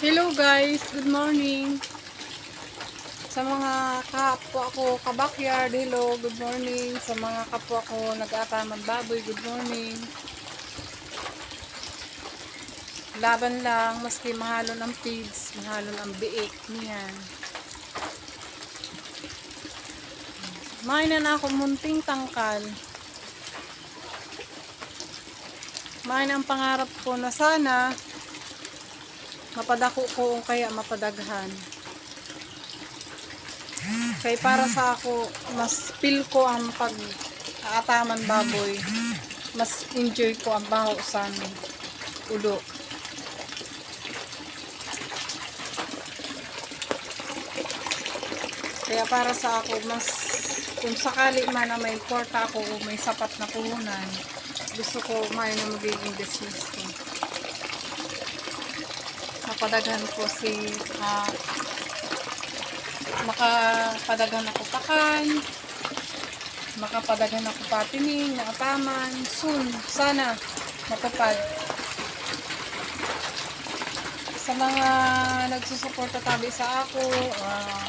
Hello guys, good morning. Sa mga kapwa ko kabakyard, hello, good morning. Sa mga kapwa ko nag-aataman baboy, good morning. Laban lang, maski mahalo ng feeds, mahalo ng biik, niyan. Mainan ako munting tangkal. Main ang pangarap ko na sana mapadako ko o kaya mapadaghan. Kaya para sa ako, mas feel ko ang pag aataman baboy. Mas enjoy ko ang baho sa ulo. Kaya para sa ako, mas kung sakali man na may kwarta ako o may sapat na puhunan, gusto ko may na magiging business ko mapadaghan ko si ah, makapadaghan ako pakan makapadaghan ako patining na ataman soon sana matupad. Sa mga nagsusuporta tabi sa ako ah,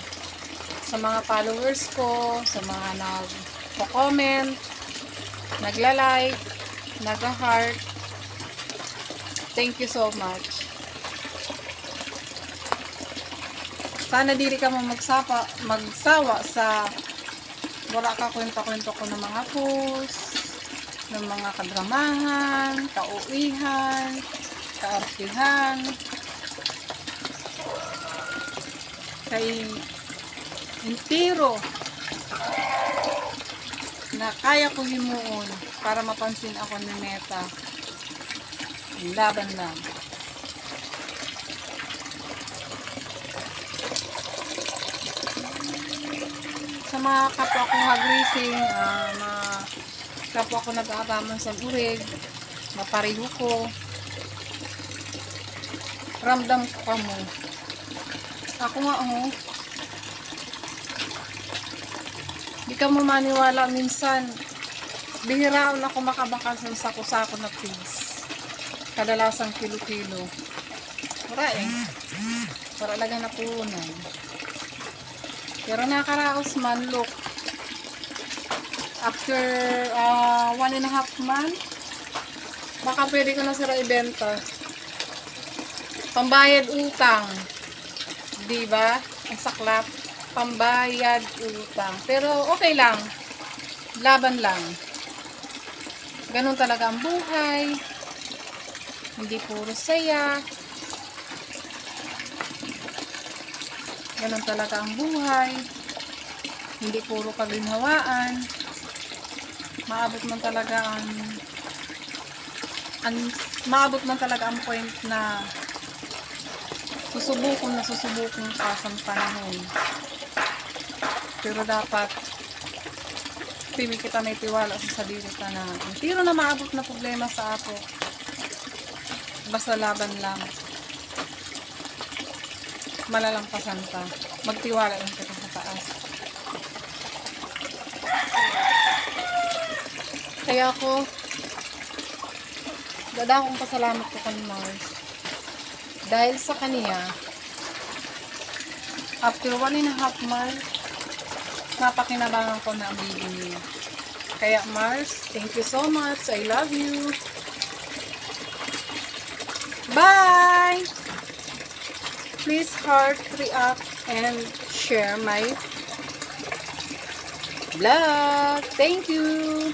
sa mga followers ko sa mga nag-comment nagla-like nag-heart thank you so much Sana diri ka mo magsapa, magsawa sa wala ka kwento-kwento ko ng mga post, ng mga kadramahan, kauwihan, kaartihan. Kay intiro na kaya ko himuon para mapansin ako ni Meta. Laban lang. Sa mga kapwa ko hag-racing, ah, mga kapwa ko nag-aataman sa urig, mapariho ko, ramdam ko ka mo. Ako nga, oh, di ka mo maniwala minsan, bihiraon ako makabakal sa sako-sako na pigs. Kadalasang kilo-kilo. Wala eh. Para lang na punan. Pero nakaraos man, look. After uh, one and a half month, baka pwede ko na sila ibenta. Pambayad utang. Di ba? Ang saklap. Pambayad utang. Pero okay lang. Laban lang. Ganun talaga ang buhay. Hindi puro saya. Ganun talaga ang buhay. Hindi puro kaginhawaan. Maabot man talaga ang ang maabot man talaga ang point na susubukon na susubukon ka sa panahon. Pero dapat pili kita may tiwala sa sarili ka na tiro na maabot na problema sa ato. Basta laban lang malalampasan ka. Magtiwala lang kita sa taas. Kaya ako, dada akong pasalamat ko kay Mars. Dahil sa kaniya, after one and a half month, napakinabangan ko na ang baby niya. Kaya Mars, thank you so much. I love you. Bye! Please heart, react, and share my vlog. Thank you!